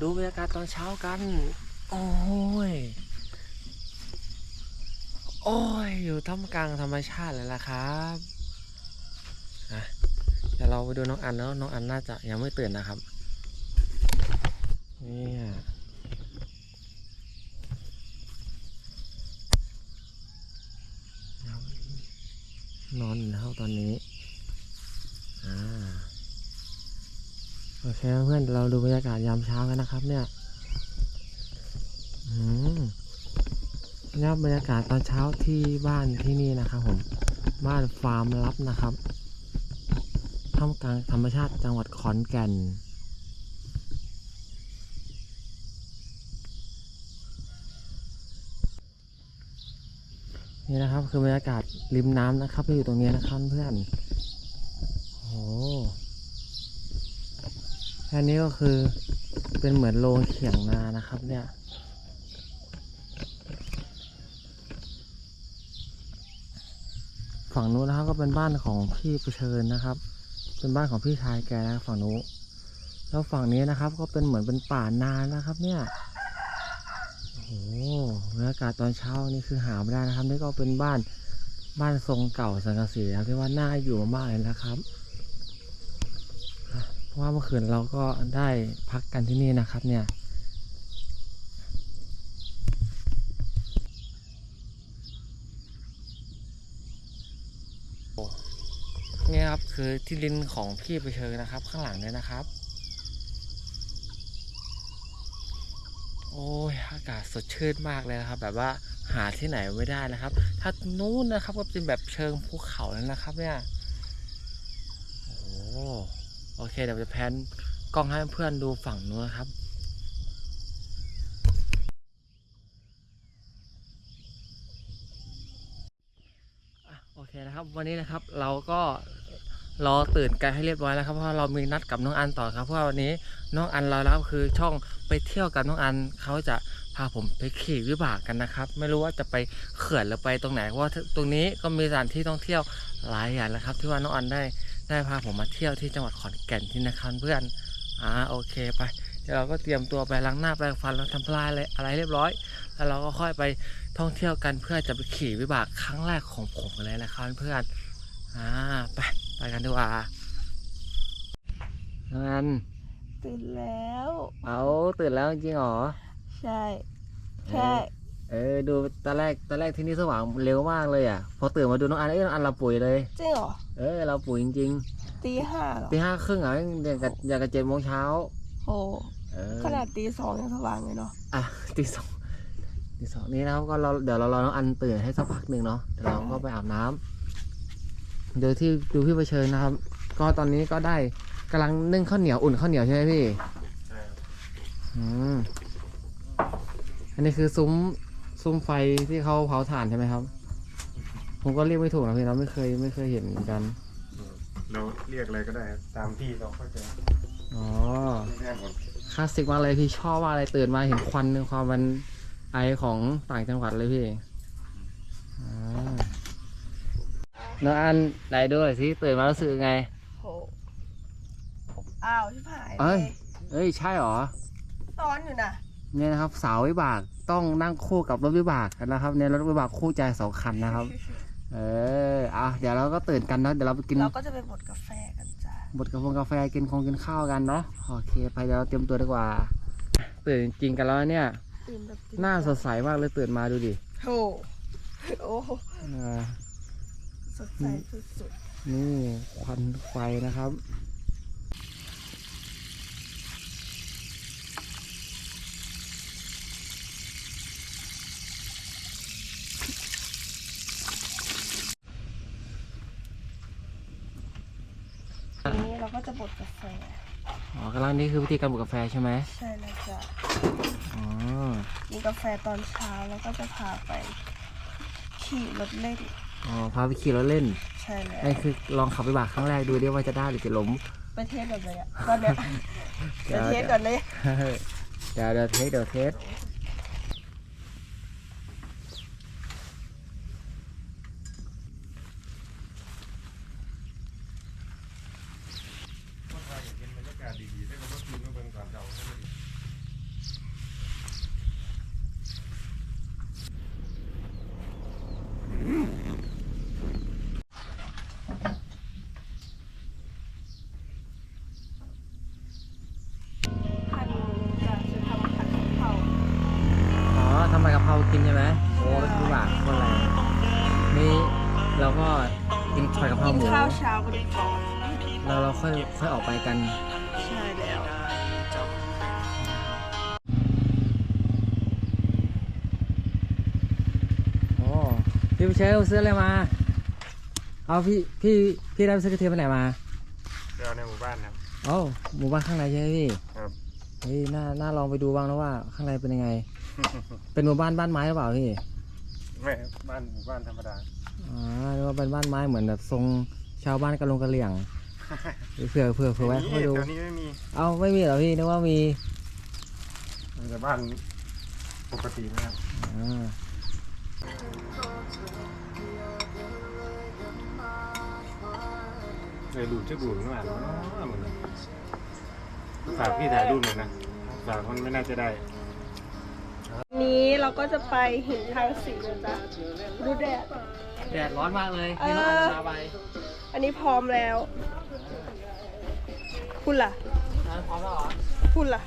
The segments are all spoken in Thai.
ดูบรรยากาศตอนเช้ากัน โอ้ย โอ้ย อยู่ท่ามกลางธรรมชาติเลยล่ะครับอะเดี๋ยวเราไปดูน้องอันแล้วน้องอันน่าจะยังไม่ตื่นนะครับ นี่นอนอยู่แล้วตอนนี้ อ่า โอเคเพื่อนเราดูบรรยากาศยามเช้ากันนะครับเนี่ยอนี่ครับบรรยากาศตอนเช้าที่บ้านที่นี่นะครับผม บ้านฟาร์มลับนะครับท่ามกลางธรรมชาติจังหวัดขอนแก่นนี่นะครับคือบรรยากาศริมน้ำนะครับที่อยู่ตรงนี้นะครับเพื่อนโอ้ โหแค่นี้ก็คือเป็นเหมือนโรงเขียงนานะครับ เนี่ยฝั่งนู้นนะครับก็เป็นบ้านของพี่เชิญนะครับ เป็นบ้านของพี่ชายแกนะฝั่งนู้นแล้วฝั่งนี้นะครับ ก็เป็นเหมือนเป็นป่านานะครับ เนี่ยโอ้โหบรรยากาศตอนเช้านี่คือหาไม่ได้นะครับ นี่ก็เป็นบ้านบ้านทรงเก่าสังกะสีนะครับที่ว่าน่าอยู่มากๆเลยนะครับ เพราะว่าเมื่อคืนเราก็ได้พักกันที่นี่นะครับเนี่ยนี่ครับคือที่ดินของพี่ไปเชิญนะครับ ข้างหลังเนี่ยนะครับ โอ้ยอากาศสดชื่นมากเลยนะครับ แบบว่าหาที่ไหนไม่ได้นะครับ ถ้านู้นนะครับก็เป็นแบบเชิงภูเขาแล้วนะครับ เนี่ยโอ้ โอเคเดี๋ยวจะแพนกล้องให้เพื่อนดูฝั่งนู้นครับโอเคนะครับ วันนี้นะครับเราก็รอตื่นกันให้เรียบร้อยแล้วครับเพราะว่าเรามีนัดกับน้องอันต่อครับเพราะว่าวันนี้น้องอันเราแล้วคือช่องไปเที่ยวกับน้องอันเขาจะพาผมไปขี่วิบากกันนะครับ ไม่รู้ว่าจะไปเขื่อนหรือไปตรงไหนเพราะว่าตรงนี้ก็มีสถานที่ท่องเที่ยวหลายอย่างนะครับ ที่ว่าน้องอันได้ ได้พาผมมาเที่ยวที่จังหวัดขอนแก่นที่นะครับเพื่อนอ่าโอเคไปเดี๋ยวเราก็เตรียมตัวไปล้างหน้าแปรงฟันแล้วทำลายอะไรอะไรเรียบร้อย แล้วเราก็ค่อยไปท่องเที่ยวกันเพื่อจะไปขี่วิบากครั้งแรกของผมเลยนะครับเพื่อนอ่าไปไปกันดีกว่าน้องอันตื่นแล้ว เอาตื่นแล้วจริงเหรอ ใช่ใช่ เออดูตอนแรกตอนแรกที่นี่สว่างเร็วมากเลยอะ พอตื่นมาดูน้องอันเอ้ยน้องอันเราปุ๋ยเลย จริงเหรอเออเราปุ๋ยจริงตีห้าเหรอๆตีห้าครึ่งอะอย่างกับอย่างกับเจ็ดโมงเช้าโอ้เออขนาดตีสองยังสว่างเลยเนาะอะตีสองตีสองนี้นะครับก็เราเดี๋ยวเรารอน้องอันตื่นให้สักพักหนึ่งเนาะเดี๋ยวเราก็ไปอาบน้ำเดี๋ยวที่ดูพี่เผชิญนะครับ ก็ตอนนี้ก็ได้กำลังนึ่งข้าวเหนียวอุ่นข้าวเหนียวใช่ไหมพี่ อืมอันนี้คือซุ้ม ซุ้มไฟที่เขาเผาถ่านใช่ไหมครับ ผมก็เรียกไม่ถูกนะพี่เราไม่เคยไม่เคยเห็นเหมือนกันเราเรียกอะไรก็ได้ครับตามที่เราเข้าใจอ๋อแน่หมดคลาสสิกมากเลยพี่ชอบมากเลยตื่นมาเห็นควันความมันไอของต่างจังหวัดเลยพี่อ่าน้องอันไหนดูหน่อยสิตื่นมารู้สึกยังไง โหอ้าวที่ผายเอ้ยเอ้ยใช่เหรอตอนอยู่นะ เนี่ยนะครับ สาววิบากต้องนั่งคู่กับรถวิบากกันนะครับเนี่ยรถวิบากคู่ใจสองคันนะครับ เอออะเดี๋ยวเราก็ตื่นกันเนาะเดี๋ยวเราไปกินเราก็จะไปบดกาแฟกันจ้ะบดกาแฟกาแฟกินคงกินข้าวกันเนาะโอเค ไปเดี๋ยวเราเตรียมตัวดีกว่า ตื่นจริงกันแล้วเนี่ย ตื่นแบบตื่หน้าสดใสมากเลยตื่นมาดูดิโหโอ้โหอ่าสดใสสุดนี่ควันไฟนะครับ ๆทีนี้เราก็ จะบดกาแฟอ๋อกำลังนี่คือวิธีการบดกาแฟใช่ไหมใช่แล้วจ้ะอ๋อมีกาแฟตอนเช้าแล้วก็จะพาไป ขี่รถเล่นอ๋อพาไปขี่รถเล่นใช่แล้วนี่คือลองขับวิบากครั้งแรกดูดิว่าจะได้หรือจะล้มไปเทสก่อนเลยอะตอนเนี้ยเดี๋ยวเทสก่อนเลย เดี๋ยวเดี๋ยวเทสเดี๋ยวเทส ว่าถ้าอยากเห็นบรรยากาศดีๆถ้าเกิดว่าคืนก็เบิ่งก่อนเราให้มันดี กิน ใช่ไหมโอ้ทุกบาทเท่าไหร่นี่เราก็กินผัดกะเพรากินหมูข้าวเช้ากันก่อนแล้วเราค่อยค่อยออกไปกัน ใช่แล้วโอ้พี่ไปเชลซื้ออะไรมา เอาพี่พี่พี่ได้ไปซื้อกระเทียมไปไหนมา เดี๋ยวในหมู่บ้านครับเอ้าหมู่บ้านข้างในใช่ไหมพี่ครับ เฮ้ยน่าน่าลองไปดูบ้างนะว่า ข้างในเป็นยังไง เป็นหมู่บ้านบ้านไม้หรือเปล่าพี่ไม่บ้านหมู่บ้านธรรมดาอ่าหรือว่าเป็นบ้านไม้เหมือนแบบทรงชาวบ้านกะลงกะเหลี่ยงเผื่อเผื่อเผื่อไว้เข้าไปดูแถวนี้ไม่มีเอาไม่มีเหรอพี่นึกว่ามีมีแต่บ้านปกตินะครับอ่าเลยดูดจะดูดไม่อ่านมันเหมือน ฝากพี่ถ่ายรูปหน่อยนะฝากมันไม่น่าจะได้ นี้เราก็จะไปหินทางสีนะจ๊ะดูแดด แดดร้อนมากเลยเออนี่เราอันชาไปอันนี้พร้อมแล้ว คุณล่ะอ่าพร้อมแล้วเหรอ คุณล่ะ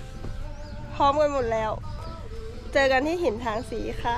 พร้อมกันหมดแล้ว เจอกันที่หินทางสีค่ะ